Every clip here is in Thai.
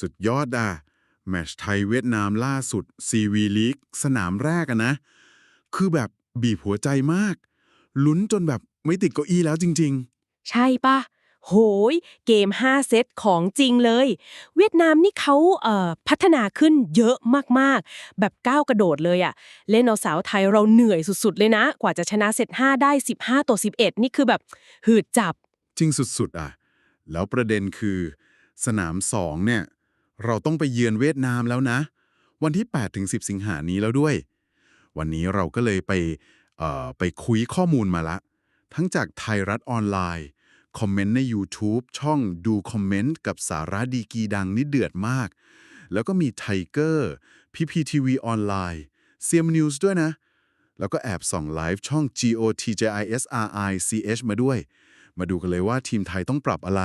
สุดยอดอะ แมตช์ไทยเวียดนามล่าสุด CV League สนามแรกอะนะ คือแบบบีบหัวใจมาก ลุ้นจนแบบไม่ติดเก้าอี้แล้วจริง ใช่ปะโหย เกม 5 เซตของจริงเลย เวียดนามนี่เขาเอ่อพัฒนาขึ้นเยอะมากๆ แบบก้าวกระโดดเลยอะเล่นเอาสาวไทยเราเหนื่อยสุดๆ เลยนะ กว่าจะชนะเซต5ได้ 15 ต่อ 11 นี่คือแบบหืดจับ ๆ จริงสุดๆอะ แล้วประเด็นคือ สนามสองเนี่ย เราต้องไปเยือนเวียดนามแล้วนะ วันที่8-10 สิงหานี้แล้วด้วย วันนี้เราก็เลยไปเอ่อไปคุยข้อมูลมาละ ทั้งจากไทยรัฐออนไลน์ คอมเมนต์ใน YouTube ช่องดูคอมเมนต์กับสาระดีกีดังนี่เดือดมาก แล้วก็มีไทเกอร์พีพีทีวีออนไลน์เซียมนิวส์ด้วยนะ แล้วก็แอบส่องไลฟ์ช่อง GOTJISRICH มาด้วย มาดูกันเลยว่าทีมไทยต้องปรับอะไร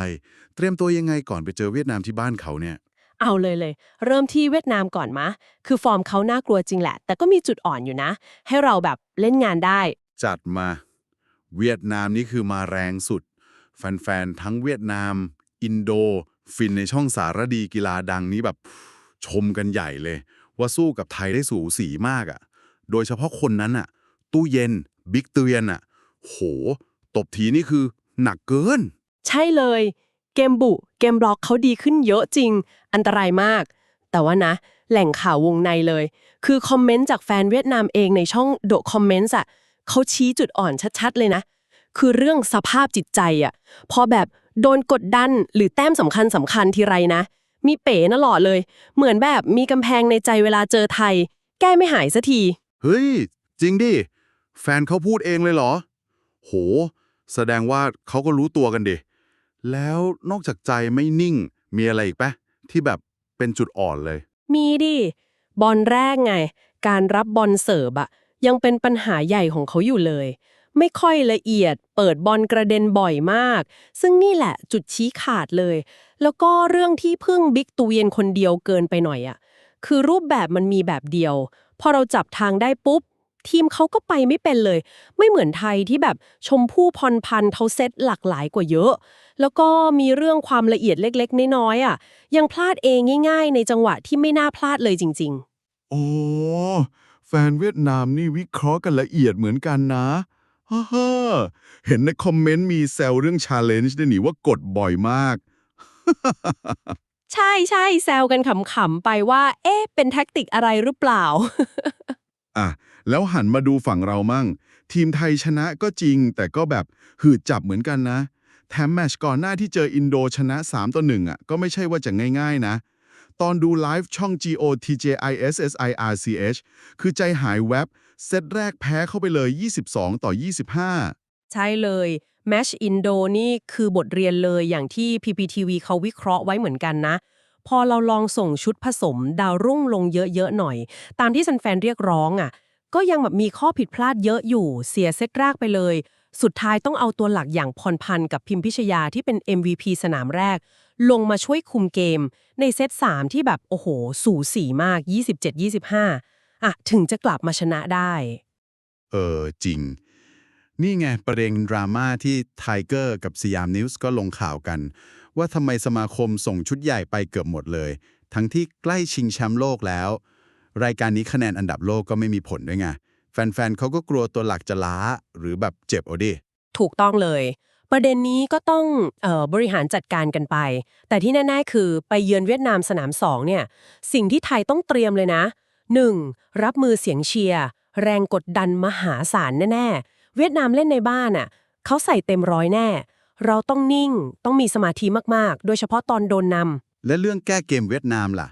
เตรียมตัวยังไงก่อนไปเจอเวียดนามที่บ้านเขาเนี่ย เอาเลยเลย เริ่มที่เวียดนามก่อนมะ คือฟอร์มเขาน่ากลัวจริงแหละ แต่ก็มีจุดอ่อนอยู่นะ ให้เราแบบเล่นงานได้ จัดมา เวียดนามนี่คือมาแรงสุด แฟนๆทั้งเวียดนาม อินโด ฟินในช่องสารดีกีฬาดังนี้แบบชมกันใหญ่เลย ว่าสู้กับไทยได้สูสีมากอะ่ะ โดยเฉพาะคนนั้นอะ่ะ ตู้เย็น บิ๊กเตือนอะ โห ตบทีนี่คือ หนักเกิน ใช่เลย เกมบุ เกมบล็อกเขาดีขึ้นเยอะจริง อันตรายมาก แต่ว่านะ แหล่งข่าววงในเลย คือคอมเมนต์จากแฟนเวียดนามเองในช่องโดคอมเมนต์อะเขาชี้จุดอ่อนชัดๆเลยนะ คือเรื่องสภาพจิตใจอะพอแบบโดนกดดันหรือแต้มสำคัญสำคัญทีไรนะ มีเป๋นะหลอดเลย เหมือนแบบมีกำแพงในใจเวลาเจอไทย แก้ไม่หายสักที เฮ้ย จริงดิ แฟนเขาพูดเองเลยเหรอ โห แสดงว่าเขาก็รู้ตัวกันดิแล้วนอกจากใจไม่นิ่ง มีอะไรอีกปะที่แบบเป็นจุดอ่อนเลย มีดิ บอลแรกไง การรับบอลเสิร์ฟอะยังเป็นปัญหาใหญ่ของเขาอยู่เลย ไม่ค่อยละเอียด เปิดบอลกระเด็นบ่อยมาก ซึ่งนี่แหละจุดชี้ขาดเลย แล้วก็เรื่องที่พึ่งบิ๊กตูเยนคนเดียวเกินไปหน่อยอะคือรูปแบบมันมีแบบเดียว พอเราจับทางได้ปุ๊บ ทีมเขาก็ไปไม่เป็นเลย ไม่เหมือนไทยที่แบบชมพู่พรพันธ์เขาเซตหลากหลายกว่าเยอะ แล้วก็มีเรื่องความละเอียดเล็กๆ น้อยๆอะ ยังพลาดเองง่าย ๆ ในจังหวะที่ไม่น่าพลาดเลยจริงโอ้แฟนเวียดนามนี่วิเคราะห์กันละเอียดเหมือนกันนะฮ่าฮ่าเห็นในคอมเมนต์มีแซวเรื่องชาเลนจ์ด้วยนี่ว่ากดบ่อยมากๆใช่ใช่แซวกันขำๆไปว่า เอ๊ะ เป็นแท็กติกอะไรหรือเปล่า อะแล้วหันมาดูฝั่งเรามั่ง ทีมไทยชนะก็จริง แต่ก็แบบหืดจับเหมือนกันนะแถมแมชก่อนหน้าที่เจออินโดชนะ3ต่อ1อะก็ไม่ใช่ว่าจะง่ายๆนะ ตอนดูไลฟ์ช่อง GOTJISSIRCH คือใจหายแวบเซตแรกแพ้เข้าไปเลย 22 ต่อ 25 ใช่เลยแมชอินโดนี่คือบทเรียนเลยอย่างที่ PPTV เขาวิเคราะห์ไว้เหมือนกันนะ พอเราลองส่งชุดผสม ดาวรุ่งลงเยอะๆหน่อย ตามที่แฟนๆเรียกร้องอะ ก็ยังแบบมีข้อผิดพลาดเยอะอยู่ เสียเซตแรกไปเลย สุดท้ายต้องเอาตัวหลักอย่างพรพันธ์กับพิมพิชยาที่เป็น MVP สนามแรก ลงมาช่วยคุมเกม ในเซต3ที่แบบโอ้โห สูสีมาก 27-25อะถึงจะกลับมาชนะได้ เออจริง นี่ไงประเด็นดราม่าที่ไทเกอร์กับสยามนิวส์ก็ลงข่าวกัน ว่าทำไมสมาคมส่งชุดใหญ่ไปเกือบหมดเลย ทั้งที่ใกล้ชิงแชมป์โลกแล้ว รายการนี้คะแนนอันดับโลกก็ไม่มีผลด้วยไง แฟนๆเขาก็กลัวตัวหลักจะล้าหรือแบบเจ็บเอาดิ ถูกต้องเลย ประเด็นนี้ก็ต้องออบริหารจัดการกันไป แต่ที่แน่ๆคือไปเยือนเวียดนามสนาม2เนี่ย สิ่งที่ไทยต้องเตรียมเลยนะ 1. รับมือเสียงเชียร์แรงกดดันมหาศาลแน่ๆ เวียดนามเล่นในบ้านอะเขาใส่เต็มร้อยแน่ เราต้องนิ่งต้องมีสมาธิมากๆ โดยเฉพาะตอนโดนนำและเรื่องแก้เกมเวียดนามล่ะ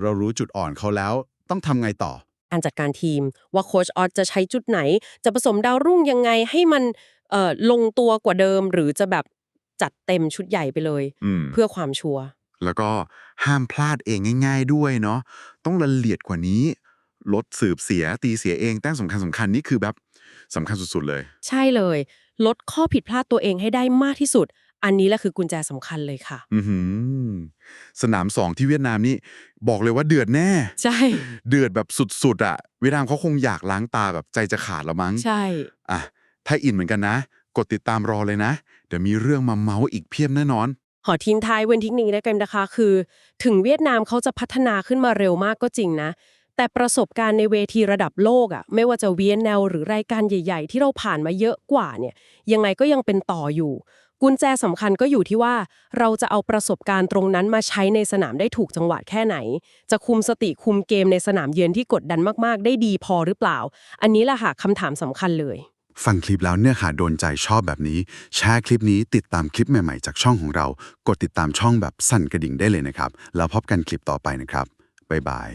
เรารู้จุดอ่อนเขาแล้ว ต้องทำไงต่อการจัดการทีม ว่าโค้ชออสจะใช้จุดไหน จะผสมดาวรุ่งยังไงให้มันเอ่อลงตัวกว่าเดิม หรือจะแบบจัดเต็มชุดใหญ่ไปเลยอืมเพื่อความชัวร์แล้วก็ห้ามพลาดเองง่าย ๆ ด้วยเนาะต้องละเอียดกว่านี้ ลดสืบเสียตีเสียเองแต้มสำคัญสำคัญนี่คือแบบสำคัญสุดๆเลย ใช่เลย ลดข้อผิดพลาดตัวเองให้ได้มากที่สุด อันนี้แหละคือกุญแจสำคัญเลยค่ะ อือหือสนามสองที่เวียดนามนี่บอกเลยว่าเดือดแน่ ใช่ เดือดแบบสุดๆอะเวียดนามเขาคงอยากล้างตาแบบใจจะขาดแล้วมั้งใช่ อะถ้าอินเหมือนกันนะ กดติดตามรอเลยนะ เดี๋ยวมีเรื่องมาเมาส์อีกเพียบแน่นอนหอทีมไทยเวนทิกนี้ได้กันนะคะ คือ ถึงเวียดนามเขาจะพัฒนาขึ้นมาเร็วมากก็จริงนะ แต่ประสบการณ์ในเวทีระดับโลกอะไม่ว่าจะเวียนแนวหรือรายการใหญ่ ๆ ที่เราผ่านมาเยอะกว่าเนี่ยยังไงก็ยังเป็นต่ออยู่ กุญแจสำคัญก็อยู่ที่ว่า เราจะเอาประสบการณ์ตรงนั้นมาใช้ในสนามได้ถูกจังหวะแค่ไหน จะคุมสติคุมเกมในสนามเยือนที่กดดันมากๆ ได้ดีพอหรือเปล่า อันนี้แหละค่ะคำถามสำคัญเลยฟังคลิปแล้วเนื้อหาโดนใจชอบแบบนี้ แชร์คลิปนี้ติดตามคลิปใหม่ๆจากช่องของเรา กดติดตามช่องแบบสั่นกระดิ่งได้เลยนะครับ แล้วพบกันคลิปต่อไปนะครับ บ๊ายบาย